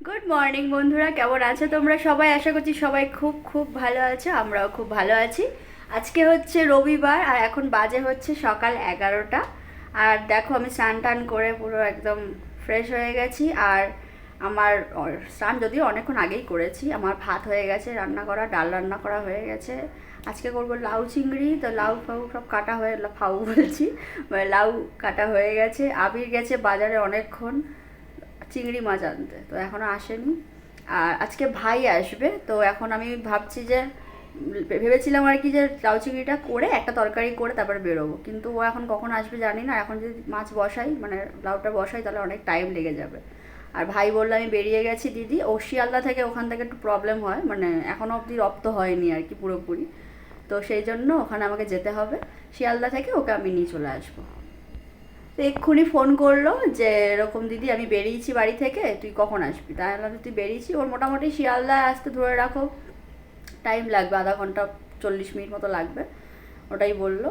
Good morning বন্ধুরা। কেমন আছো তোমরা? সবাই আশা করছি সবাই খুব খুব ভালো আছো। আমরাও খুব ভালো আছি। আজকে হচ্ছে রবিবার আর এখন বাজে হচ্ছে সকাল এগারোটা। আর দেখো, আমি স্নান টান করে পুরো একদম ফ্রেশ হয়ে গেছি। আর আমার স্নান যদিও অনেকক্ষণ আগেই করেছি, আমার ভাত হয়ে গেছে, রান্না করা, ডাল রান্না করা হয়ে গেছে। আজকে করব লাউ চিংড়ি, তো লাউ ফাউ সব কাটা হয়ে ফাউ বলছি মানে লাউ কাটা হয়ে গেছে। আবির গেছে বাজারে অনেকক্ষণ। চিংড়ি মাছ আনতে। তো এখনও আসেনি। আর আজকে ভাই আসবে, তো এখন আমি ভাবছি যে, ভেবেছিলাম আর কি যে, লাউ চিংড়িটা করে একটা তরকারি করে তারপরে বেরোবো। কিন্তু ও এখন কখন আসবে জানি না। এখন যদি মাছ বসাই মানে লাউটা বসাই, তাহলে অনেক টাইম লেগে যাবে। আর ভাই বলল, আমি বেরিয়ে গেছি দিদি। ও শিয়ালদা থেকে ওখান থেকে একটু প্রবলেম হয়। মানে এখনও অবধি রপ্ত হয়নি আর কি পুরোপুরি। তো সেই জন্য ওখানে আমাকে যেতে হবে। শিয়ালদা থেকে ওকে আমি নিয়ে চলে আসব। তো এক্ষুনি ফোন করল যে, এরকম দিদি, আমি বেরিয়েছি বাড়ি থেকে, তুই কখন আসবি? তাই বললাম তুই বেরিয়েছি, ওর মোটামুটি শিয়ালদায় আসতে ধরে রাখো। টাইম লাগবে, আধা ঘণ্টা চল্লিশ মিনিট মতো লাগবে। ওটাই বলল।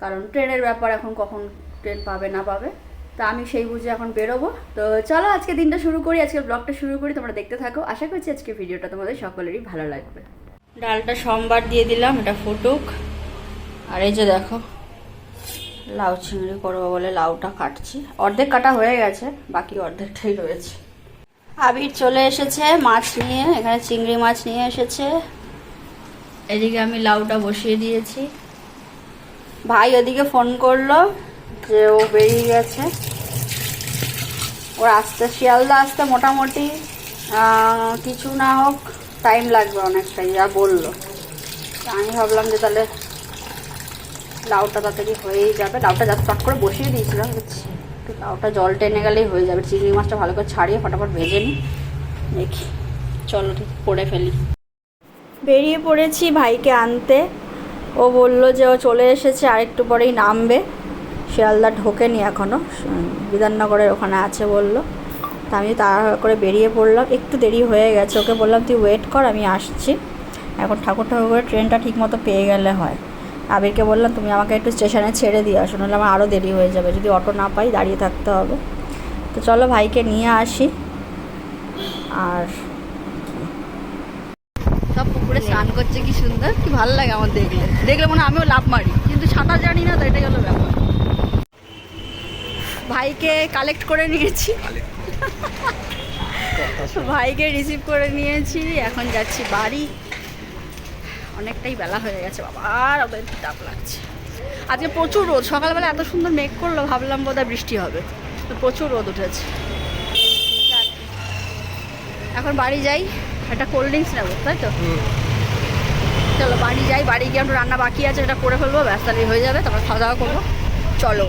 কারণ ট্রেনের ব্যাপার এখন কখন ট্রেন পাবে, না পাবে। তা আমি সেই বুঝে এখন বেরোবো। তো চলো, আজকে দিনটা শুরু করি, আজকে ব্লগটা শুরু করি, তোমরা দেখতে থাকো। আশা করছি আজকে ভিডিওটা তোমাদের সকলেরই ভালো লাগবে। ডালটা সোমবার দিয়ে দিলাম, এটা ফুটুক। আর এই যে দেখো লাউ চিংড়ি করব বলে লাউটা কাটছি। অর্ধেক কাটা হয়ে গেছে, বাকি অর্ধেকটাই রয়েছে। আবির চলে এসেছে, মাছ নিয়ে, এখানে চিংড়ি মাছ নিয়ে এসেছে। এদিকে আমি লাউটা বসিয়ে দিয়েছি। ভাই ওদিকে ফোন করল যে ও বেরিয়ে গেছে। ওর আসতে, শিয়ালদা আসতে মোটামুটি কিছু না হোক টাইম লাগবে অনেকটাই যা বলল। আমি ভাবলাম যে তাহলে লাউটা তাড়াতাড়ি হয়েই যাবে। লাউটা যাতে চট করে বসিয়ে দিয়েছিলাম একটু লাউটা জল টেনে গেলেই হয়ে যাবে। চিংড়ি মাছটা ভালো করে ছাড়িয়ে ফটাফট ভেজে নিই। দেখি। চলো ঠিক করে ফেলি। বেরিয়ে পড়েছি ভাইকে আনতে। ও বলল যে ও চলে এসেছে, আর একটু পরেই নামবে। শিয়ালদা ঢোকেনি এখনও বিধাননগরের ওখানে আছে বলল। তা আমি তাড়াহুড়ো করে বেরিয়ে পড়লাম। একটু দেরি হয়ে গেছে। ওকে বললাম, তুই ওয়েট কর, আমি আসছি। এখন ঠাকুর ঠাকুর করে ট্রেনটা ঠিক মতো পেয়ে গেলে হয়। আবিরকে বললাম তুমি আমাকে একটু স্টেশনে ছেড়ে দিয়ে আসো নাহলে আমার আরও দেরি হয়ে যাবে। যদি অটো না পাই দাঁড়িয়ে থাকতে হবে। তো চলো ভাইকে নিয়ে আসি। আর সব পুকুরে স্নান করছে কি সুন্দর কি ভালো লাগে আমার দেখলে। দেখলে মনে হয় আমিও লাভ মারি কিন্তু সাঁতার জানি না তো এটাই হলো ব্যাপার। ভাইকে কালেক্ট করে নিয়েছি। ভাইকে রিসিভ করে নিয়েছি এখন যাচ্ছি বাড়ি। অনেকটাই বেলা হয়ে গেছে বাবা আর ওদের তাপ লাগছে। আজকে প্রচুর রোদ সকালবেলা এত সুন্দর মেঘ করল ভাবলাম বোধহয় বৃষ্টি হবে। তো প্রচুর রোদ উঠেছে। এখন বাড়ি যাই একটা কোল্ড ড্রিঙ্কস নেব তাই তো? চলো বাড়ি যাই বাড়ি গিয়ে একটু রান্না বাকি আছে এটা করে ফেলব ব্যস্ত হয়ে যাবে তারপর খাওয়া দাওয়া করব। চলো।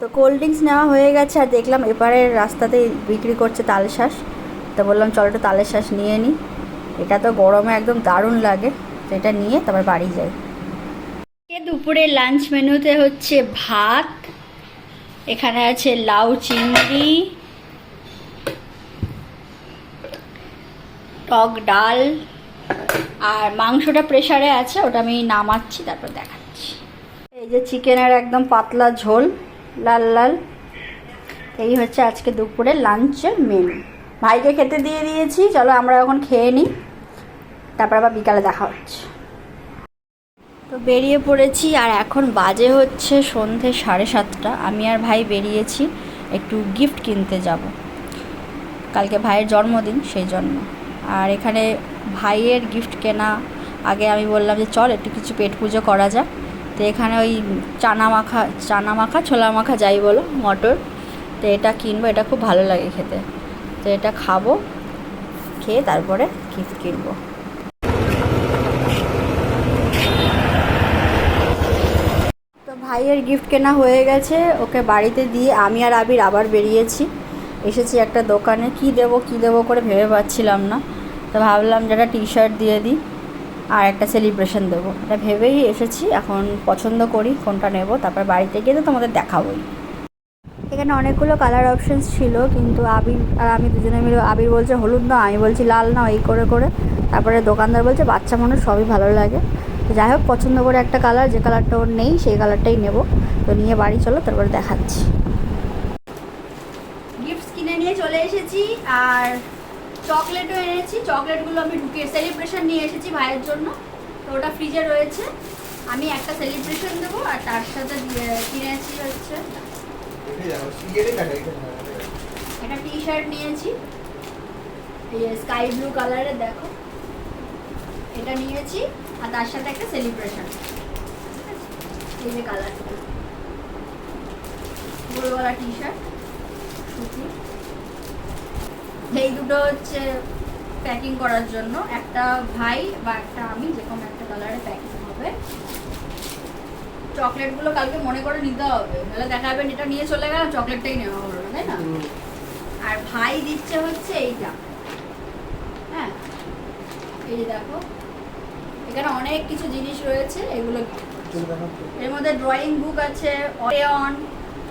তো কোল্ড ড্রিঙ্কস নেওয়া হয়ে গেছে আর দেখলাম এপারের রাস্তাতেই বিক্রি করছে তালশাঁস তো বললাম চলো একটু তালের শ্বাস নিয়ে নিই এটা তো গরমে একদম দারুণ লাগে। তো এটা নিয়ে তারপর বাড়ি যাই। দুপুরে লাঞ্চ মেনুতে হচ্ছে ভাত, এখানে আছে লাউ চিংড়ি, টক ডাল, আর মাংসটা প্রেসারে আছে, ওটা আমি নামাচ্ছি, তারপর দেখাচ্ছি। এই যে চিকেনের একদম পাতলা ঝোল, লাল লাল। এই হচ্ছে আজকে দুপুরে লাঞ্চের মেনু। ভাইকে খেতে দিয়ে দিয়েছি, চলো আমরা এখন খেয়ে নিই। তারপর আবার বিকালে দেখা হচ্ছে। তো বেরিয়ে পড়েছি আর এখন বাজে হচ্ছে সন্ধে সাড়ে সাতটা। আমি আর ভাই বেরিয়েছি একটু গিফট কিনতে যাব। কালকে ভাইয়ের জন্মদিন সেই জন্য। আর এখানে ভাইয়ের গিফট কেনা, আগে আমি বললাম যে চল একটু কিছু পেট পুজো করা যাক। তো এখানে ওই চানা মাখা চানা মাখা, ছোলা মাখা যাই বলো, মটর। তো এটা কিনবো, এটা খুব ভালো লাগে খেতে। তো এটা খাব, খেয়ে তারপরে গিফট কিনবো তো ভাইয়ের গিফট কেনা হয়ে গেছে, ওকে বাড়িতে দিয়ে আমি আর আবির আবার বেরিয়েছি। এসেছি একটা দোকানে, কি দেব কি দেব করে ভেবে পাচ্ছিলাম না। তো ভাবলাম যে একটা টি শার্ট দিয়ে দিই, আর একটা সেলিব্রেশন দেবো। এটা ভেবেই এসেছি, এখন পছন্দ করি, কোনটা নেব, তারপর বাড়িতে গিয়ে তো তোমাদের দেখাবোই। এখানে অনেকগুলো কালার অপশানস ছিল, কিন্তু আবির আর আমি দুজনে মিলে, আবির বলছে হলুদ না, আমি বলছি লাল না, এই করে করে। তারপরে দোকানদার বলছে বাচ্চা মানুষ, সবই ভালো লাগে। যাই হোক, পছন্দ করে একটা কালার যে কালারটা ওর নেই, সেই কালারটাই নেব। তো নিয়ে বাড়ি চলো, তারপরে দেখাচ্ছি। গিফটস কিনে নিয়ে চলে এসেছি, আর চকলেটও এনেছি। চকলেটগুলো আমি ঢুকিয়ে সেলিব্রেশন নিয়ে এসেছি ভাইয়ের জন্য। তো ওটা ফ্রিজে রয়েছে। আমি একটা সেলিব্রেশন দেবো, আর তার সাথে কিনেছি হচ্ছে একটা। টি শার্ট নিয়েছি। স্কাই ব্লু কালারের দেখো। এটা নিয়েছি। আর তার সাথে একটা সেলিব্রেশন এই যে কালারটা গোলওয়ালা টি শার্ট সুতি। এই দুটো হচ্ছে প্যাকিং করার জন্য। একটা ভাই বা একটা আমি যে কোনো একটা কালারে প্যাকিং হবে। চকলেটগুলো কালকে মনে করে নিতে হবে। নাহলে দেখা যাবে এটা নিয়ে চলে গেলাম চকলেটটাই নেওয়া হলো না, তাই না? আর ভাই দিচ্ছে হচ্ছে এইটা। হ্যাঁ? এই দেখো। এখানে অনেক কিছু জিনিস রয়েছে, এগুলো এর মধ্যে ড্রয়িং বুক আছে crayon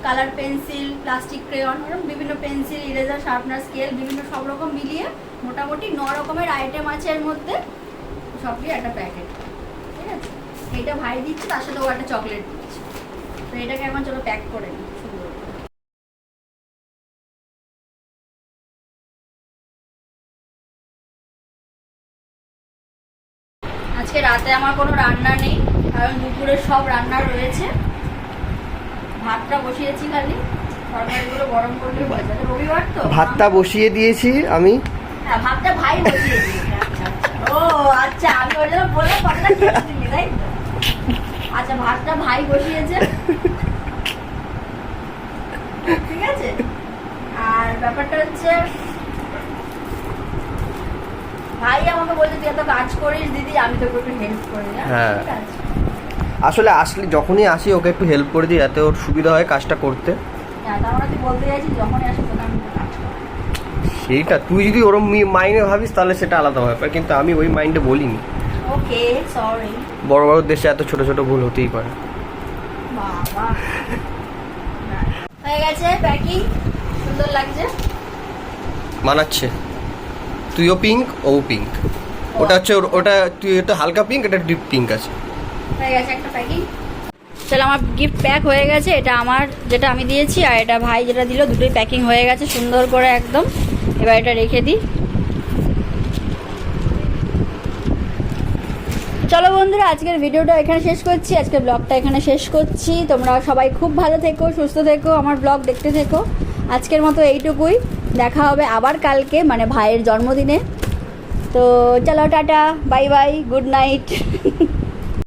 colour pencil plastic crayon ওরকম বিভিন্ন পেন্সিল ইরেজার শার্পনার স্কেল বিভিন্ন সব রকম মিলিয়ে মোটামুটি ন রকমের আইটেম আছে এর মধ্যে। সব দিয়ে একটা প্যাকেট ঠিক আছে? এইটা ভাই দিচ্ছে, তার সাথে ও একটা চকলেট দিচ্ছে। তো এটাকে এখন চলো প্যাক করে নিই। রাতে আমার কোনো রান্না নেই কারণ দুপুরে সব রান্না রয়েছে। ভাতটা বসিয়েছি খালি তরকারিগুলো গরম করলে যাবে। রবিবার তো ভাতটা বসিয়ে দিয়েছি আমি। হ্যাঁ ভাতটা ভাই বসিয়ে দিয়েছে। আচ্ছা, আচ্ছা। ও আচ্ছা আমি জন্য বললাম কথাটা দিলি, তাই আচ্ছা ভাতটা ভাই বসিয়েছে। ঠিক আছে? আর ব্যাপারটা হচ্ছে ভাই আমাকে বলছে তুই এত কাজ করিস দিদি আমি তোকে একটু হেল্প করে। দিই হ্যাঁ। আসলে আসলে যখনই আসি ওকে একটু হেল্প করে দিই যাতে ওর সুবিধা হয় কাজটা করতে। হ্যাঁ সেইটা তুই যদি ওরম মাইন্ডে ভাবিস তাহলে সেটা আলাদা ব্যাপার কিন্তু আমি ওই মাইন্ডে বলিনি। ওকে সরি বড় বড় দেশে এত ছোট ছোট ভুল হতেই পারে। হয়ে। গেছে প্যাকিং সুন্দর লাগছে। মানাচ্ছে। তুইও পিঙ্ক ও পিঙ্ক ওটা হচ্ছে ওটা তুই এটা হালকা পিঙ্ক এটা ডিপ পিঙ্ক আছে। হয়ে গেছে একটা প্যাকিং চলো, আমার গিফট প্যাক হয়ে গেছে। এটা আমার, যেটা আমি দিয়েছি, আর এটা ভাই যেটা দিল, দুটোই প্যাকিং হয়ে গেছে, সুন্দর করে একদম। এবার এটা রেখে দিই চলো বন্ধুরা, আজকের ভিডিওটা এখানে শেষ করছি। আজকের ব্লগটা এখানে শেষ করছি। তোমরা সবাই খুব ভালো থেকো, সুস্থ থেকো, আমার ব্লগ দেখতে থেকো। আজকের মতো এইটুকুই। দেখা হবে আবার কালকে মানে ভাইয়ের জন্মদিনে। তো চলো tata bye bye good night.